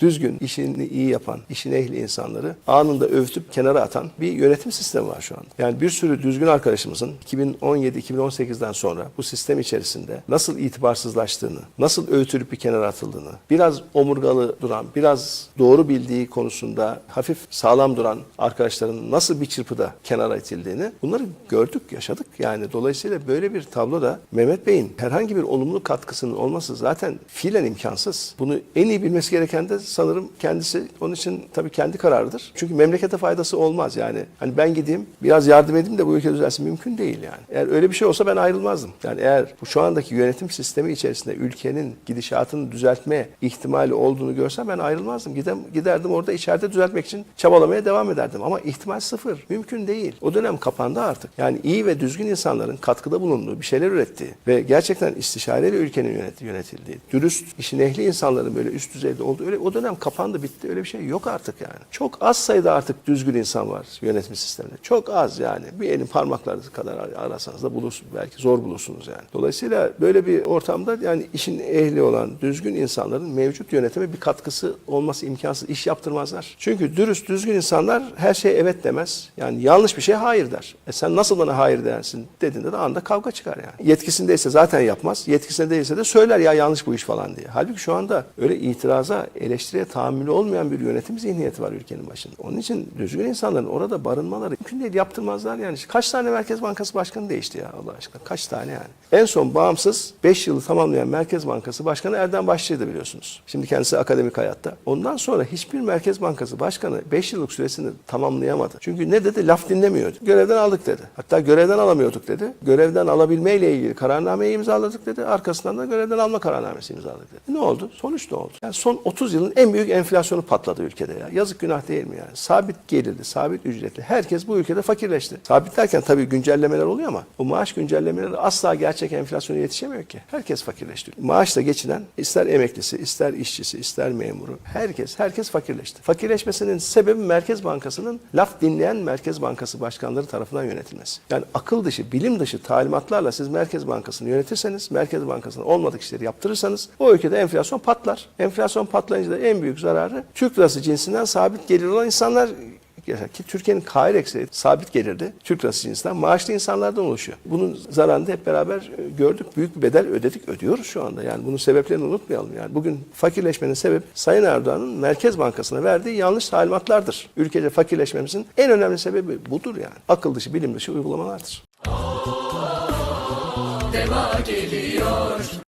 düzgün, işini iyi yapan, işini ehli insanları anında övütüp kenara atan bir yönetim sistemi var şu anda. Yani bir sürü düzgün arkadaşımızın 2017-2018'den sonra bu sistem içerisinde nasıl itibarsızlaştığını, nasıl övütülüp bir kenara atıldığını, biraz omurgalı duran, biraz doğru bildiği konusunda hafif sağlam duran arkadaşların nasıl bir çırpıda kenara itildiğini bunları gördük, yaşadık. Yani dolayısıyla böyle bir tablo da Mehmet Bey'in herhangi bir olumlu katkısının olması zaten fiilen imkansız. Bunu en iyi bilmesi gereken de sanırım kendisi. Onun için tabii kendi kararıdır. Çünkü memlekete faydası olmaz yani. Hani ben gideyim biraz yardım edeyim de bu ülke düzelsin mümkün değil yani. Eğer öyle bir şey olsa ben ayrılmazdım. Yani eğer bu şu andaki yönetim sistemi içerisinde ülkenin gidişatını düzeltme ihtimali olduğunu görsem ben ayrılmazdım. Gidem, giderdim orada içeride düzeltmek için çabalamaya devam ederdim. Ama ihtimal sıfır. Mümkün değil. O dönem kapandı artık. Yani iyi ve düzgün insanların katkıda bulunduğu, bir şeyler ürettiği ve gerçekten istişareyle ülkenin yönet- yönetildiği, dürüst, işin ehli insanların böyle üst düzeyde olduğu öyle o dönem kapandı bitti. Öyle bir şey yok artık yani. Çok az sayıda artık düzgün insan var yönetim sisteminde. Çok az yani. Bir elin parmakları kadar arasanız da bulursunuz. Belki zor bulursunuz yani. Dolayısıyla böyle bir ortamda yani işin ehli olan düzgün insanların mevcut yönetime bir katkısı olması imkansız. İş yaptırmazlar. Çünkü dürüst düzgün insanlar her şeye evet demez. Yani yanlış bir şey hayır der. E sen nasıl bana hayır dersin dediğinde de anda kavga çıkar yani. Yetkisindeyse zaten yapmaz. Yetkisinde değilse de söyler ya yanlış bu iş falan diye. Halbuki şu anda öyle itiraza, eleştiriye tahammülü olmayan bir yönetim zihniyeti var ülkenin başında. Onun için düzgün insanların orada barınmaları mümkün değil. Yaptırmazlar yani. Kaç tane Merkez Bankası Başkanı değişti ya Allah aşkına? Kaç tane yani? En son bağımsız 5 yılı tamamlayan Merkez Bankası Başkanı Erdem Başçı'ydı biliyorsunuz. Şimdi kendisi akademik hayatta. Ondan sonra hiçbir Merkez Bankası Başkanı 5 yıllık süresini tamamlayamadı. Çünkü ne dedi? Laf dinlemiyordu. Görevden aldık dedi. Hatta görevden alamıyorduk dedi. Görevden alabilmeyle ilgili kararnameyi imzaladık dedi. Arkasından da görevden alma kararnamesi imzaladık dedi. Ne oldu? Sonuç ne oldu? Yani son 30 yılın en büyük enflasyonu patladı ülkede ya. Yazık günah değil mi yani? Sabit gelirli, sabit ücretli. Herkes bu ülkede fakirleşti. Sabit derken tabii güncellemeler oluyor ama o maaş güncellemeleri asla gerçek enflasyona yetişemiyor ki. Herkes fakirleşti. Maaşla geçinen ister emeklisi, ister işçisi, ister memuru. Herkes, herkes fakirleşti. Fakirleşmesinin sebebi Merkez Bankası'nın laf dinleyen Merkez Bankası başkanları tarafından yönetilmesi. Yani akıl dışı, bilim dışı talimatlarla siz Merkez Bankası'nı yönetirseniz, Merkez Bankası'nın olmadık işleri yaptırırsanız o ülkede enflasyon patlar. Enflasyon patlayınca da en büyük zararı Türk lirası cinsinden sabit gelir olan insanlar ki Türkiye'nin kahir ekseriyeti sabit gelirdi. Türk lirası cinsinden maaşlı insanlardan oluşuyor. Bunun zararını da hep beraber e, gördük. Büyük bir bedel ödedik, ödüyoruz şu anda. Yani bunun sebeplerini unutmayalım. Yani bugün fakirleşmenin sebebi Sayın Erdoğan'ın Merkez Bankası'na verdiği yanlış talimatlardır. Ülkece fakirleşmemizin en önemli sebebi budur yani. Akıl dışı, bilim dışı uygulamalardır. Deva geliyor